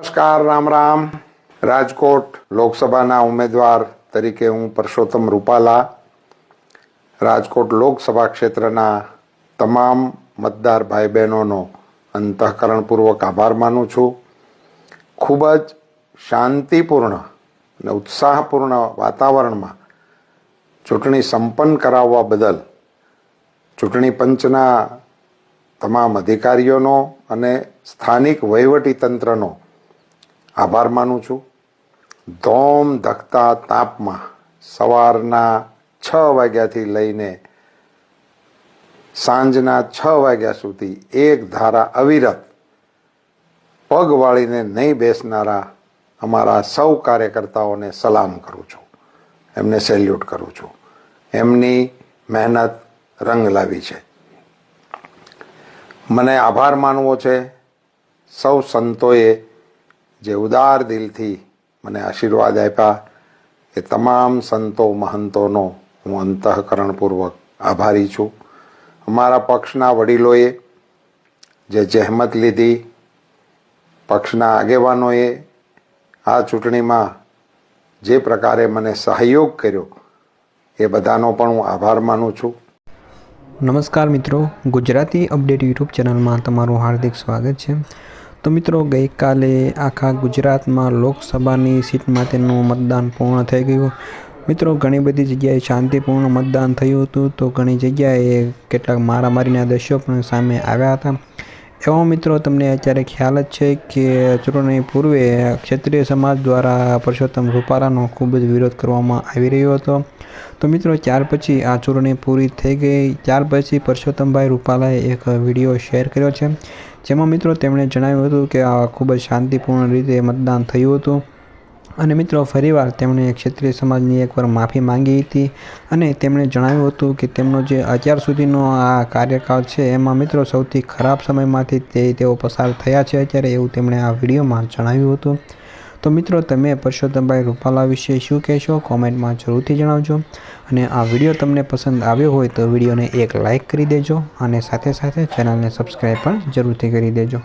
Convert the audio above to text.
નમસ્કાર, રામ રામ. રાજકોટ લોકસભાના ઉમેદવાર તરીકે હું પરસોત્તમ રૂપાલા. રાજકોટ લોકસભા ક્ષેત્રના તમામ મતદાર ભાઈ બહેનોનો અંતઃકરણપૂર્વક આભાર માનું છું. ખૂબ જ શાંતિપૂર્ણ અને ઉત્સાહપૂર્ણ વાતાવરણમાં ચૂંટણી સંપન્ન કરાવવા બદલ ચૂંટણી પંચના તમામ અધિકારીઓનો અને સ્થાનિક વહીવટી તંત્રનો આભાર માનું છું. ધોમ ધકતા તાપમાં સવારના છ વાગ્યાથી લઈને સાંજના છ વાગ્યા સુધી એક ધારા અવિરત પગ વાળીને નહીં બેસનારા અમારા સૌ કાર્યકર્તાઓને સલામ કરું છું. એમને સેલ્યુટ કરું છું. એમની મહેનત રંગ લાવી છે. મને આભાર માનવો છે. સૌ સંતોએ જે ઉદાર દિલથી મને આશીર્વાદ આપ્યા એ તમામ સંતો મહંતોનો હું અંતઃકરણપૂર્વક આભારી છું. અમારા પક્ષના વડીલોએ જે જહેમત લીધી, પક્ષના આગેવાનોએ આ ચૂંટણીમાં જે પ્રકારે મને સહયોગ કર્યો, એ બધાનો પણ હું આભાર માનું છું. નમસ્કાર મિત્રો, ગુજરાતી અપડેટ યુટ્યુબ ચેનલમાં તમારું હાર્દિક સ્વાગત છે. તો મિત્રો, ગઈકાલે આખા ગુજરાતમાં લોકસભાની સીટ માટેનું મતદાન પૂર્ણ થઈ ગયું. મિત્રો, ઘણી બધી જગ્યાએ શાંતિપૂર્ણ મતદાન થયું હતું. તો ઘણી જગ્યાએ કેટલાક મારામારીના દ્રશ્યો પણ સામે આવ્યા હતા. એવો મિત્રો, તમને અત્યારે ખ્યાલ જ છે કે ચૂંટણી પૂર્વે ક્ષત્રિય સમાજ દ્વારા પરસોત્તમ રૂપાલાનો ખૂબ જ વિરોધ કરવામાં આવી રહ્યો હતો. તો મિત્રો, ત્યાર પછી આ ચૂંટણી પૂરી થઈ ગઈ. ત્યાર પછી પરસોત્તમભાઈ રૂપાલાએ એક વીડિયો શેર કર્યો છે. જેમાં મિત્રો, તેમણે જણાવ્યું હતું કે આ ખૂબ જ શાંતિપૂર્ણ રીતે મતદાન થયું હતું. અને મિત્રો, ફરીવાર તેમણે ક્ષત્રિય સમાજની એકવાર માફી માંગી હતી અને તેમણે જણાવ્યું હતું કે તેમનો જે અત્યાર સુધીનો આ કાર્યકાળ છે, એમાં મિત્રો સૌથી ખરાબ સમયમાંથી તે તેઓ પસાર થયા છે અત્યારે એવું તેમણે આ વિડીયોમાં જણાવ્યું હતું. તો મિત્રો, તમે પરસોત્તમભાઈ રૂપાલા વિશે શું કહેશો? કોમેન્ટમાં જરૂરથી જણાવજો. અને આ વીડિયો તમને પસંદ આવ્યો હોય તો વિડીયોને એક લાઇક કરી દેજો અને સાથે સાથે ચેનલને સબસ્ક્રાઈબ પણ જરૂરથી કરી દેજો.